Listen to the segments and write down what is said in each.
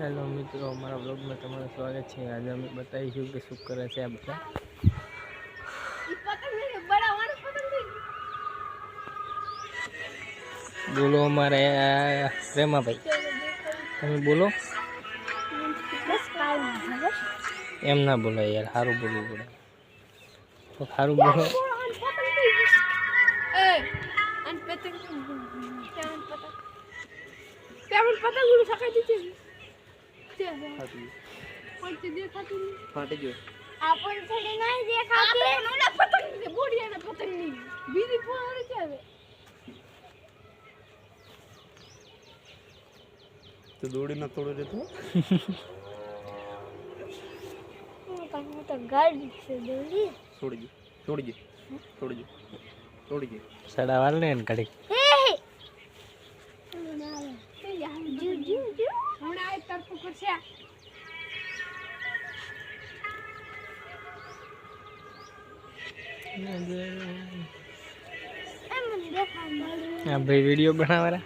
Hello મિત્રો, અમારા બ્લોગમાં તમારું સ્વાગત છે. આજે અમે બતાવીશું કે શું કરે છે આ બધા. બોલો અમારે, આ પ્રેમાભાઈ તમે બોલો. એમ ના બોલાય યાર સારું બોલવું પડે. તો સારું બોલો. ફાટી ગયો. આપણ થોડી દેખાતી ને હવે તો દોડી ના તોડી હું તો ગાડી છે દોડી છોડી ગયો છોડી ગયો છોડી ગયો છોડી ગયો સડા વાળ ને એને કાઢી હે જુ જુ જુ હમણાં આ આ ભાઈ વીડિયો બનાવવાના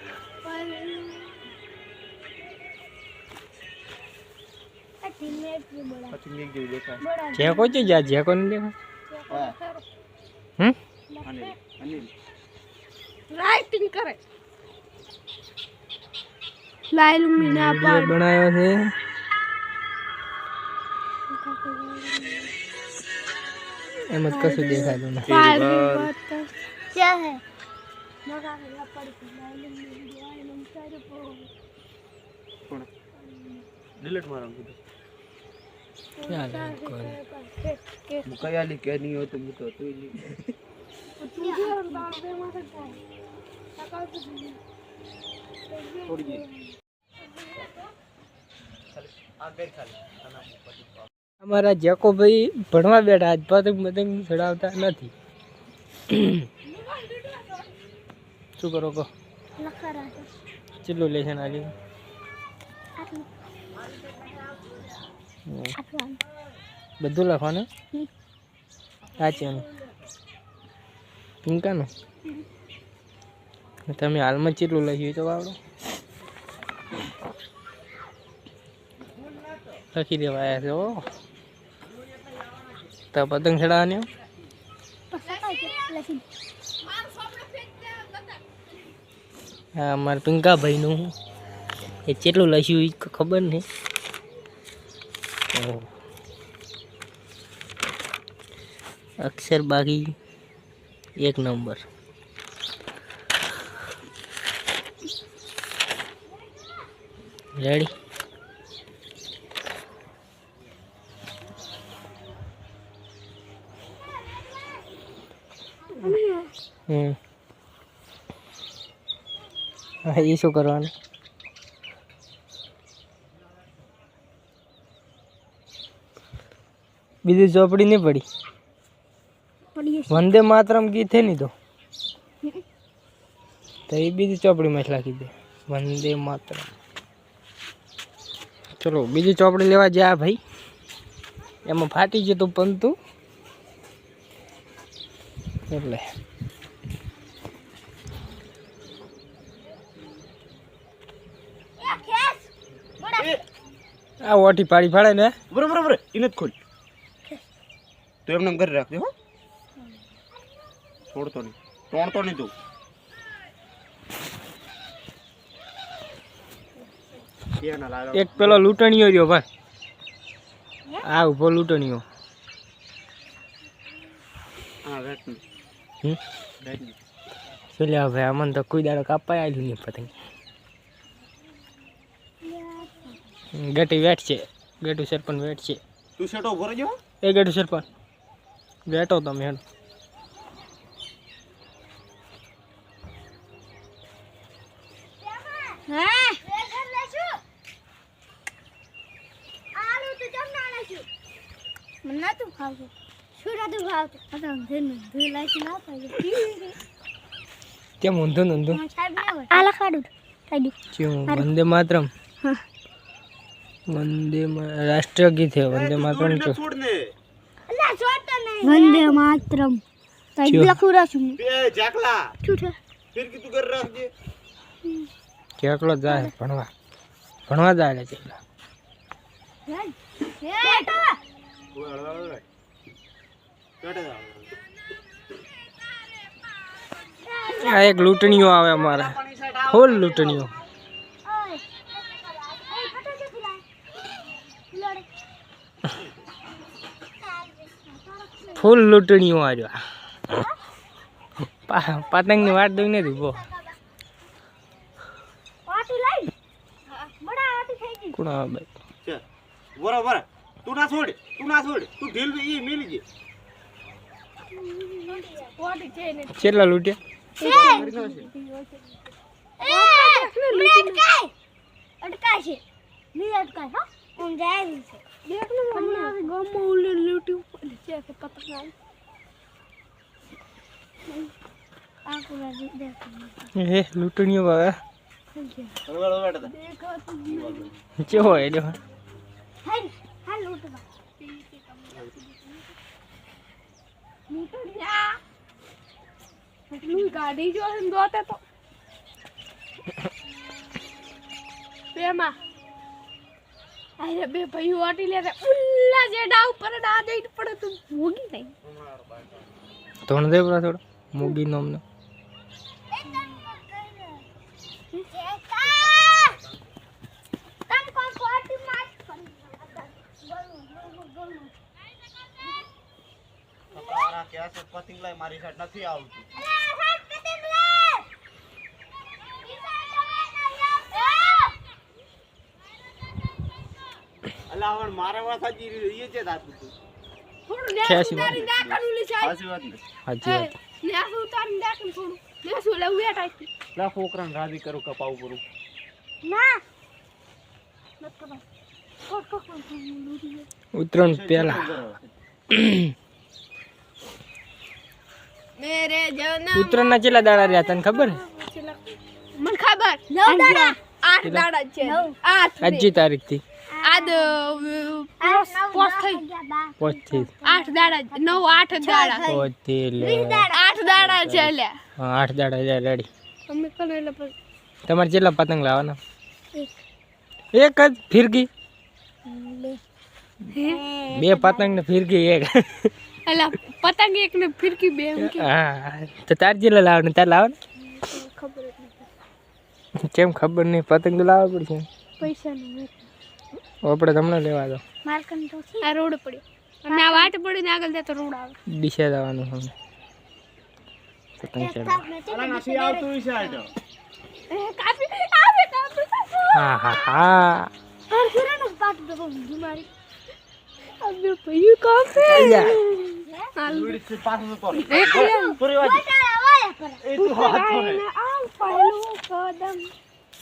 કોઈ છે જ્યાં કોઈ નથી હમ? રાઇટિંગ કરે. લાઈલ મીના વિડીયો બનાવ્યો છે એમ જ કશું દેખાતું નથી पाल की बात कर क्या है मगा के लपड़ के लाइल में लाइल में सारे पो કોણ ડિલીટ મારવાનું કીધું ચાલે કોઈ के હું કઈ આલી કે નહીં હોય તો હું તો તું નહીં तू भी और અમારા જેકોભાઈ ભણવા બેઠા, આજ પતંગ પતંગ ચડાવતા નથી. શું કરો કહો? કેટલું લેશે આજે બધું લખવાનું? સાચું ટૂંકાનું? તમે હાલમાં કેટલું લખ્યું તો આવડો લખી દેવાયા છે ઓ તો પતંગ ચડાવવાની, હા. મારા પિંકાભાઈનું એ કેટલું લખ્યું એ ખબર નહીં. અક્ષર બાકી એક નંબર. રેડી હમ. હા એ શું કરવાનું? બીજી ચોપડી નહીં પડી? વંદે માતરમ ગીત થઈ નહીં તો? તો એ બીજી ચોપડીમાં જ લખી દે. વંદે માતરમ. ચલો બીજી ચોપડી લેવા જ્યાં ભાઈ. એમાં ફાટી જતું પંતુ. એટલે. આ ઓટી પાડી ફાડે ને. બરોબર બરોબર એને જ ખોલ. તું એમને એમ કરી રાખજે હો. છોડતો નહીં. તોડતો નહીં તું. એક પેલો લૂંટણીયો રહ્યો ભાઈ. આ ઊભો લૂંટણીયો. હા ભાઈ અમને તો કોઈ દાડો કાપાય આવ્યું નહીં પતંગ. ગટી વેટ છે ગેટુ સરપણ વેટ છે તું શેટો ઊભો રહેજો એ ગેટુ સરપણ બેઠો તમે હેડ. કેમ ઊંધું ઊંધું? આ લખાડું વંદે માતરમ. હા. વંદે રાષ્ટ્રીય ગીત છે વંદે માતરમ તો વંદે માતરમ. કાઢી લખું રાશું બે જાકલા છૂટે ફિર કીધું કરી રાખજે. કેટલો જાય ભણવા. ભણવા જાય. આ એક લૂંટણીઓ આવે અમારે. ફૂલ લૂંટણીઓ. ફૂલ લૂંટણીઓ આવ્યો પતંગની વાટ દઈ નથી બો પાટી લઈ. બડા આટી કોણ આવે ભાઈ બરાબર તું ના છોડ તું ના છોડ. તું ઢીલ ઈ મિલી ગઈ. કેટલા લૂંટ્યા? એ અટકાય અટકાય છે. ની અટકાય હા? હું જાય છે. દેખ લો મને ગમો ઉલે લૂટી પડે છે કે પતંગ આવી આ પૂરા દેખ એ લૂંટણીઓ આવે બરોબર બરોબર હતા. દેખો તું કેવો એડ્યો હાલ હાલ લૂટવા લૂટડિયા એટલું ગાડી જો હે દોતે તો બેમાં અરે બે ભાઈ વાટી લે ઉલ્લા જેડા ઉપર ડા દઈને પડે તું મોગી નહીં ધોણ દે પરા થોડો મૂગી નો અમને મારી સાઈડ નથી પતંગ લઈ મારી વાસા નથી રહીએ છે તાર બધું થોડું ને ઉતારી દે કરું લી સાહેબ. સાચી વાત સાચી વાત. ને સાચી વાત લા ફોકરાન રાજી કરું કપાવું કરું ના. ઉત્તરાયણ પહેલા. મેરે જન્મ ના ચેલા દાડા રહ્યા તને ખબર? મને ખબર. નવ દાડા. આઠ દાડા છે. આઠ આજની તારીખથી. આદ પોસ્ટ થઈ. પોચથી આઠ દાડા નવ આઠ દાડા. આઠ દાડા છે હા, આઠ દાડા જાય રેડી અમે કને એટલે તમારે કેટલા પતંગ લાવવાના? એક. જ ફિરકી? બે. પતંગ. ને ફિરકી એક. એટલે પતંગ એક ને ફિરકી બે હા તો તાર જેટલા લાવવાના? તાર લાવવાનું? ખબર કેમ ખબર નહીં? પતંગ લાવવા પડશે. પૈસા નહીં આપણે તમને લેવા દો માલકન તો આ રોડ પડ્યો. અને આ વાટ પડીને આગળ જતો તો રોડ આવે. દિશા જવાનું કાપી હા હા હા.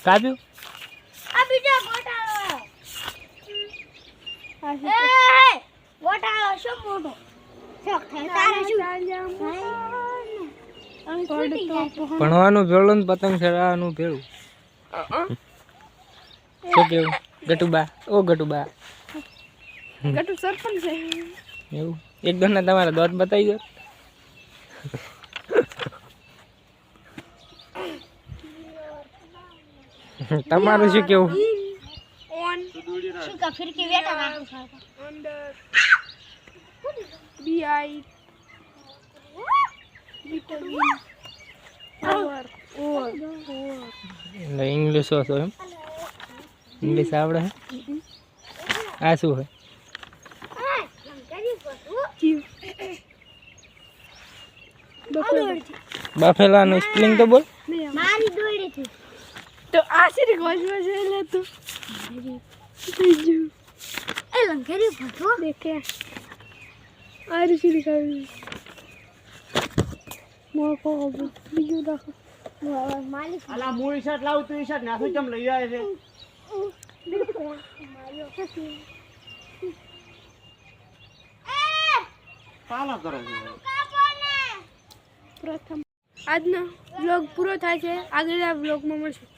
કાપ્યું? આ બીજો ગોટાળો શું મોટો શોખ થાય તારે શું ભણવાનું ભેળું ને પતંગ ચડાવવાનું ભેળું. શું કેવું? ગટુબા. ઓ ગટુબા. ગટુ સરપંચ છે. એવું? એક દોના તમારા દોત બતાવી દો. તમારું શું કેવું? ઓન શું કા ફિરકી વેટા ના અંડર બીઆઈ વિટામિન ઓવર ઓવર એટલે ઇંગ્લિશ હતો એમ? ઇંગ્લિશ આવડે હે? આ શું હે? બફેલાનું સ્પ્લિંગ તો બોલ. મારી તો આ સિરી ગોજમાં છે લે તું. બીજું. એ લંકેરી ફટો દેખે. આ સિરી કાવી મોકો બીજું રાખો. માલિક. અલા ઈ શર્ટ લાવું તું શર્ટ નાખું કેમ લઈ આવે છે? પાલા કરો છો? પ્રથમ આજનો વ્લોગ પૂરો થાય છે. આગળના વ્લોગમાં મળશું.